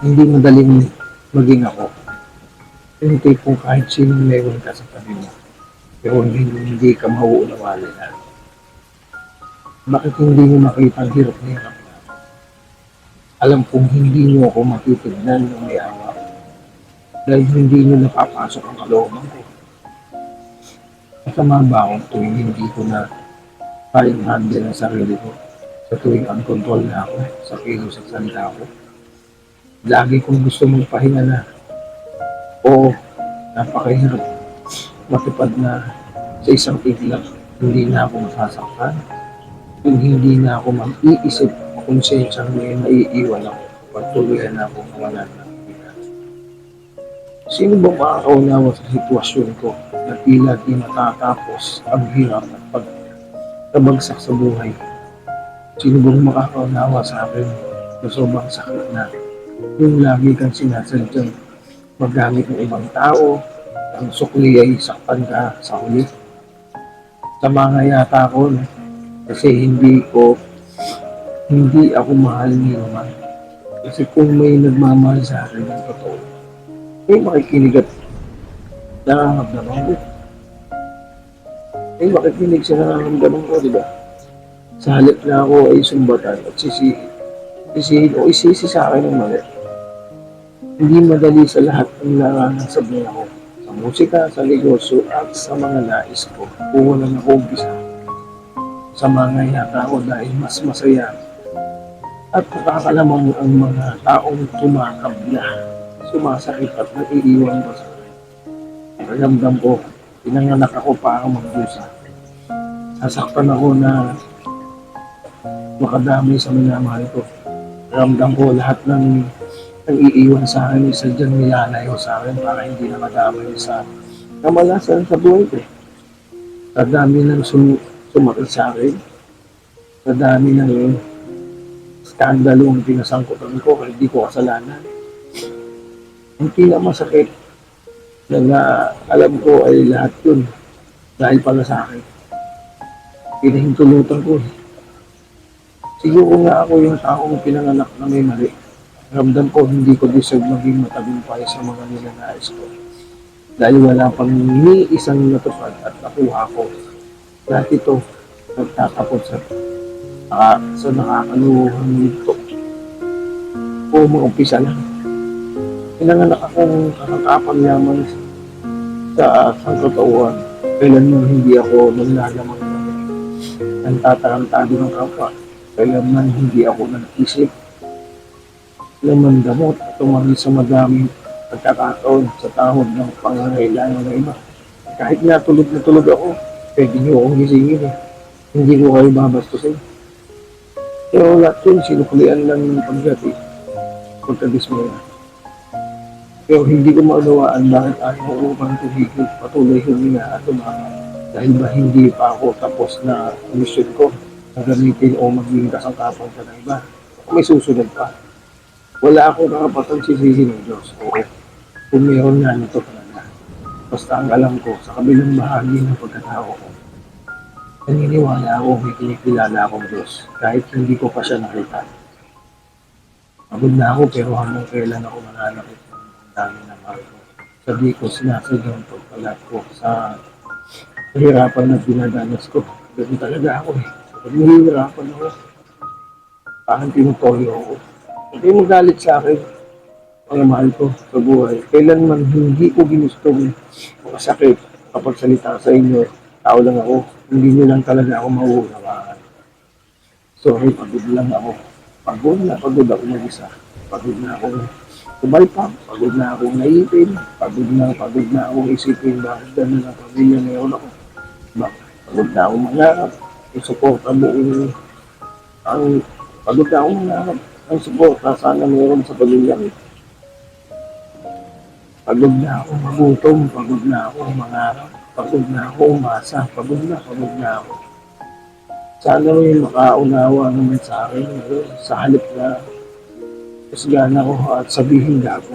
Hindi madaling maging ako. Yung tipong kahit sinong meron ka sa tabi mo, pero hindi, hindi ka mauunawaan nila. Bakit hindi mo makita ang hirap na? Alam kong hindi nyo ako matitignan ng may awa. Dahil hindi nyo napapasok ang kalooban ko. Masama ba akong tuwing hindi ko na kayang handle ang sarili ko sa tuwing uncontrol na ako sa kilos at salita ko? Lagi kong gusto magpahinga na. Oo, napakahirap matupad na sa isang iglap. Hindi na ako masasaktan. Kung hindi na ako mag-iisip o konsensyang may naiiwan ako pag tuluyan na ako wala na kita. Sino ba makakaunawa sa sitwasyon ko na tila di matatapos ang hirap at pagkabagsak sa buhay? Sino bang makakaunawa sa akin na sobrang sakit na yung lagi kang sinasadyang magamit ng ibang tao, ang sukli ay saktan ka sa huli. Tama nga yata ako no? kasi hindi ko hindi ako mahal ni naman. Kasi kung may nagmamahal sa akin ng totoo, may makikinig at nararamdaman ko. May makikinig sa nararamdaman ko, di ba? Sa halip na ako ay sumbatan at sisihin, sisihin o isisi sa akin ng mali. Hindi madali sa lahat ng naranasan niya ako. Sa musika, sa negosyo, at sa mga nais ko. Wala na ako umpisa. Sa mga yata ako dahil mas masaya. At nakakalamang mo ang mga taong tumakabla. Sumasakit at naiiwan ko sa akin. Pakiramdam ko, pinanganak ako para magdusa. Sasaktan ako na makadami sa minamahal ko. Ramdam ko lahat ng ang iiwan sa akin, isa dyan nilalayo sa akin para hindi na madamay sa kamalasan sa buhay ko. Sa dami ng sum sumakit sa akin, sa dami ng skandalo ang pinasangkutan ko, kaya hindi ko kasalanan. Ang pinakamasakit na, na alam ko ay lahat yun dahil pala sa akin. Pinahintulutan ko. eh. Siguro nga ako yung taong pinanganak na may mali ramdam ko hindi ko deserve maging matagumpay sa mga nilanais ko. Dahil wala pang ni isang natupad at nakuha ko. Lahat ito nagtatapot sa naka, sa nakakaluhang nito. O mag-umpisa lang. Pinanganak akong kakatapang yaman sa sangkatauhan. Kailan man hindi ako naglalamang ng tatarantado ng kapwa. Kailan man hindi ako nag-isip laman gamot at tumanggi sa madaming pagkakataon sa tahod ng pangangailangan ng iba. Kahit nga tulog na tulog ako, pwede niyo akong gisingin eh. Hindi ko kayo babastusin. Pero lahat yun, sinuklian lang ng paggati. Pagkadismaya. Pero hindi ko maunawaan bakit ayaw ko upang tumigil patuloy huminga at tumama. Dahil ba hindi pa ako tapos na mission ko na gamitin o maging kasangkapan sa ng iba. May susunod pa wala akong karapatang sisihin ng Diyos. Oo, kung meron nga nito talaga. Basta ang alam ko, sa kabilang bahagi ng pagkatao ko, naniniwala ako may kinikilala akong Diyos kahit hindi ko pa siya nakita. Pagod na ako pero hanggang kailan ako mananakit ng dami ng mahal ko. Sabi ko, sinasadyang pagpalat ko sa kahirapan na dinadanas ko. Ganun talaga ako eh. Nahihirapan ako, parang tinutoyo ako. Hindi mo galit sa akin, mga mahal ko sa buhay. Kailanman hindi ko ginustong makasakit kapag salita sa inyo. Tao lang ako. Hindi nyo lang talaga ako mauunawaan. Sorry, pagod lang ako. Pagod na, pagod ako mag-isa. Pagod na ako kumalpang. Pagod na akong naipin. Pagod na, pagod na akong isipin bakit gano'n ang pamilya ngayon ako. Bakit? Pagod na akong mangarap. Isuporta mo ang, ang pagod na ang suporta sana meron sa pamilya ko. Pagod na ako magutom, pagod na ako mangarap, pagod na ako umasa, pagod na, pagod na ako. Sana may makaunawa naman sa akin sa halip na kusgana ko at sabihin gago.